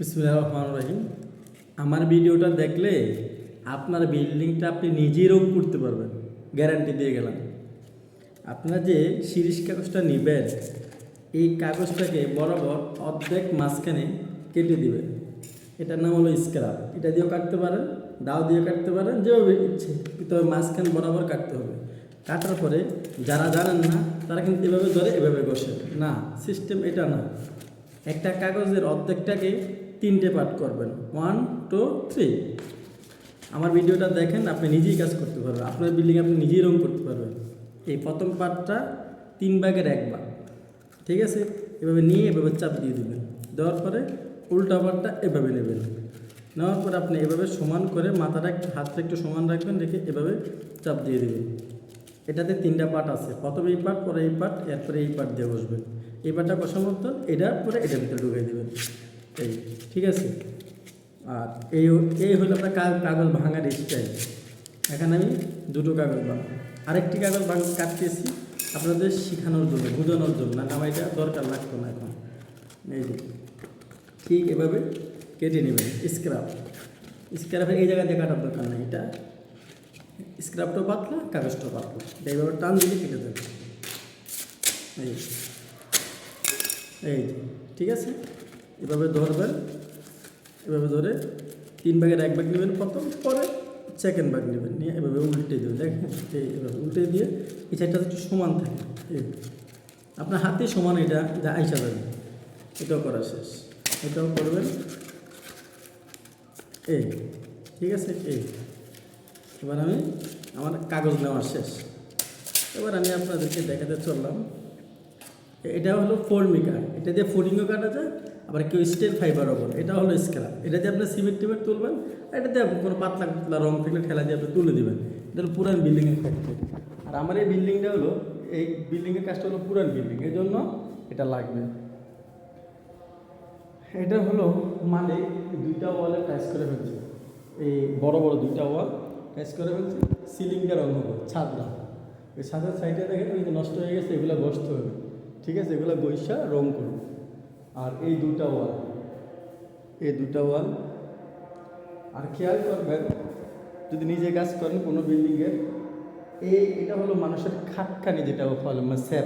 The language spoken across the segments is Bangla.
বিসমুল্লাহ রহমান রহিম। আমার ভিডিওটা দেখলে আপনার বিল্ডিংটা আপনি নিজেই রং করতে পারবেন, গ্যারান্টি দিয়ে গেলাম। আপনারা যে শিরিষ কাগজটা নেবেন, এই কাগজটাকে বরাবর অর্ধেক মাঝখানে কেটে দিবেন। এটার নাম হলো স্ক্রাব। এটা দিয়েও কাটতে পারেন ডাও দিয়ে কাটতে পারেন, যেভাবে ইচ্ছে। তবে মাঝখান বরাবর কাটতে হবে। কাটার পরে যারা জানেন না, তারা কিন্তু এভাবে ধরে এভাবে বসে না সিস্টেম এটা না। একটা কাগজের অর্ধেকটাকে তিনটে পার্ট করবেন। ওয়ান টু থ্রি আমার ভিডিওটা দেখেন, আপনি নিজেই কাজ করতে পারবেন। আপনার বিল্ডিং আপনি নিজেই রং করতে পারবেন। এই প্রথম পার্টটা তিন ভাগের এক ভাগ। ঠিক আছে? এভাবে নিয়ে এভাবে চাপ দিয়ে দেবেন। দেওয়ার পরে উল্টা পার্টটা এভাবে নেবেন। নেওয়ার পরে আপনি এভাবে সমান করে মাথাটা একটু, হাতটা একটু সমান রাখবেন, রেখে এভাবে চাপ দিয়ে দেবেন। এটাতে তিনটা পার্ট আছে। প্রথমে এই পার্ট পরে এই পার্ট এরপরে এই পার্ট দিয়ে বসবেন। এই পার্টটা বসার মতো এটার পরে এটার ভিতরে ঢুকিয়ে দেবেন। এই, ঠিক আছে? আর এই এই হলো কা- কাগজ ভাঙার স্টাইল এখানে আমি দুটো কাগজ ভাঙ আরেকটি কাগজ ভাঙ, কাটতেছি আপনাদের শেখানোর জন্য, বোঝানোর জন্য। না আমার এটা দরকার লাগতো না এখন। এই যে, ঠিক এভাবে কেটে নেবেন স্ক্রাব স্ক্রাবের এই জায়গা দিয়ে কাটার দরকার নেই, এটা স্ক্রাবটাও পাতলা কাগজটাও পাতলা। এইভাবে টান দিলে কেটে দেবে এই এই ঠিক আছে? এভাবে ধরবেন, এভাবে ধরে তিন ভাগের এক ভাগ নেবেন প্রথম, পরে সেকেন্ড ভাগ নেবেন, নিয়ে এভাবে উল্টে দেবেন, দেখেন? এই এভাবে উল্টে দিয়ে এই সাইডটা একটু সমান থাকে আপনার হাতে সমান এটা যা আইসা যাবে। এটাও করা শেষ। এটাও করবেন। এই, ঠিক আছে? এই, এবার আমি আমার কাগজ নেওয়া শেষ। এবার আমি আপনাদেরকে দেখাতে চললাম। এটা হলো ফোর্মিকা এটা দিয়ে ফোর্ডিংও কাটা যায় আবার কেউ স্টিল ফাইবার ওপর এটা হলো স্ক্রাব এটা দিয়ে আপনি সিমেন্ট টিমেন্ট তুলবেন এটা দিয়ে কোনো পাতলা পাতলা রং থাকলে ঠেলা দিয়ে আপনি তুলে দেবেন। এটা হলো পুরান বিল্ডিংয়ের ফ্যাক্টরি আর আমার এই বিল্ডিংটা হলো, এই বিল্ডিংয়ের কাজটা হলো পুরান বিল্ডিং এই জন্য এটা লাগবে। এটা হলো মানে দুইটা ওয়ালে টাচ করে ফেলছে। এই বড় বড় দুইটা ওয়াল টাচ করে ফেলছে। সিলিংটা রং হবে, ছাদটা। ওই ছাদের সাইডে দেখেন যে নষ্ট হয়ে গেছে, এগুলো বসতে হবে। ঠিক আছে, এগুলো বৈশা রং করব। আর এই দুটা ওয়াল। এই দুটা ওয়াল। আর খেয়াল করবেন যদি নিজে কাজ করেন কোনো বিল্ডিংয়ের এই এটা হলো মানুষের খাটখানি যেটা ফলে মানে স্যাপ।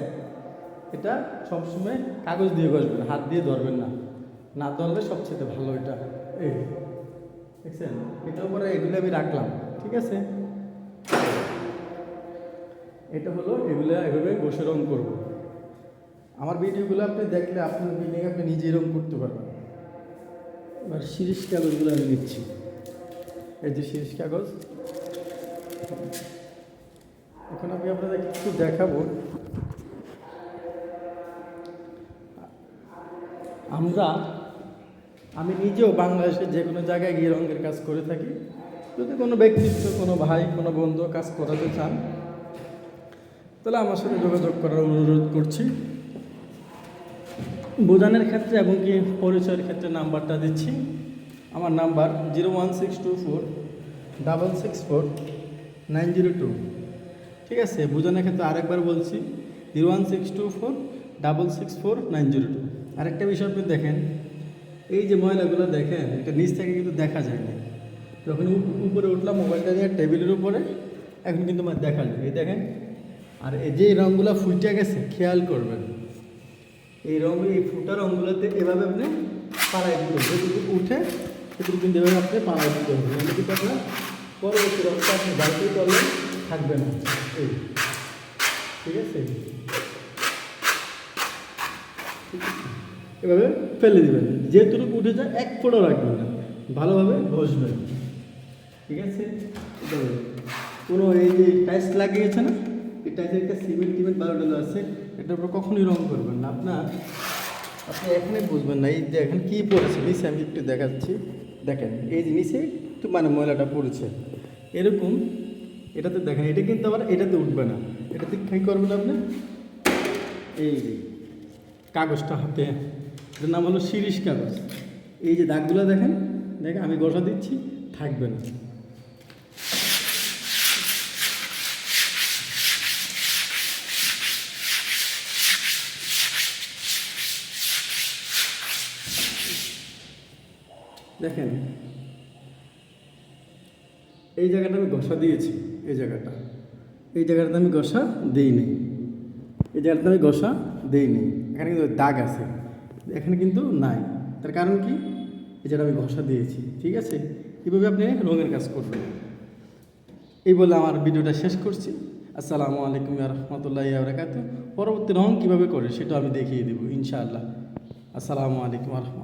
এটা সবসময় কাগজ দিয়ে বসবেন হাত দিয়ে ধরবেন না। না ধরলে সবচেয়ে ভালো এটা। এই দেখছেন? এটার উপরে এগুলো আমি রাখলাম ঠিক আছে? এটা হলো এগুলো এভাবে বসে রং করব। আমার ভিডিওগুলো আপনি দেখলে আপনার বিল্ডিং আপনি নিজেই রং করতে পারবেন। এবার শিরিষ কাগজগুলো আমি নিচ্ছি। এই যে শিরিষ কাগজ। এখন আমি আপনাদের একটু দেখাবো। আমরা আমি নিজেও বাংলাদেশের যে কোনো জায়গায় গিয়ে রঙের কাজ করে থাকি। যদি কোনো ব্যক্তিত্ব কোনো ভাই কোনো বন্ধু কাজ করাতে চান তাহলে আমার সাথে যোগাযোগ করার অনুরোধ করছি। বোঝানোর ক্ষেত্রে এবং কি পরিচয়ের ক্ষেত্রে নাম্বারটা দিচ্ছি। আমার number zero one six two four double six four nine zero two. ঠিক আছে বোঝানোর ক্ষেত্রে আরেকবার বলছি, zero one six two four double six four nine zero two. আরেকটা বিষয় আপনি দেখেন, এই যে ময়লাগুলো দেখেন, এটা নিচ থেকে কিন্তু দেখা যায় না যখন উপরে উঠলাম, মোবাইলটা নিয়ে টেবিলের উপরে, এখন কিন্তু আমার দেখা যায় এই দেখেন, আর এই যে রঙগুলো ফুটে গেছে, খেয়াল করবেন। এই রঙ, এই ফুটা রঙগুলোতে এভাবে আপনি পাড়ায় দিতে হবে। যেটুকু উঠে, সেটুকু কিন্তু এভাবে আপনি পাড়ায় দিতে হবে। নাহলে কিন্তু আপনার পরবর্তী রঙটা আপনি বাড়িতেই করলে থাকবে না। এই, ঠিক আছে? এভাবে ফেলে দেবেন। যেটুকু উঠে যায়, এক ফোঁটাও রাখবেন না। ভালোভাবে বসবেন ঠিক আছে? কোনো এই যে টাইলস লাগিয়েছে না? এই টাইলসের একটা সিমেন্ট টিমেন্ট বারো ডলার আছে এটার উপর কখনোই রং করবেন না। আপনার, আপনি এখনই বুঝবেন না, এই দেখেন কী পড়েছে, নিচে আমি একটু দেখাচ্ছি। দেখেন, এই যে নিচে একটু মানে ময়লাটা পড়েছে। এরকম, এটাতে দেখেন, এটা কিন্তু আবার এটাতে উঠবে না। এটাতে কী করবেন আপনি? এই যে, কাগজটা হাতে, এটার নাম হলো শিরিষ কাগজ। এই যে দাগগুলো দেখেন দেখেন, আমি গসা দিচ্ছি, থাকবে না। দেখেন, এই জায়গাটা আমি ঘষা দিয়েছি, এই জায়গাটা। এই জায়গাটাতে আমি ঘষা দিই নেই। এই জায়গাটাতে আমি ঘষা দিই নেই। এখানে কিন্তু দাগ আছে। এখানে কিন্তু নাই। তার কারণ কি? এই জায়গাটা আমি ঘষা দিয়েছি, ঠিক আছে? কীভাবে আপনি রঙের কাজ করবেন। এই বলে আমার ভিডিওটা শেষ করছি। আসসালামু আলাইকুম রহমতুল্লাহ বরাকাত পরবর্তী রং কীভাবে করে সেটা আমি দেখিয়ে দেবো, ইনশাআল্লাহ। আসসালামু আলাইকুম রহমতুল্লাহ।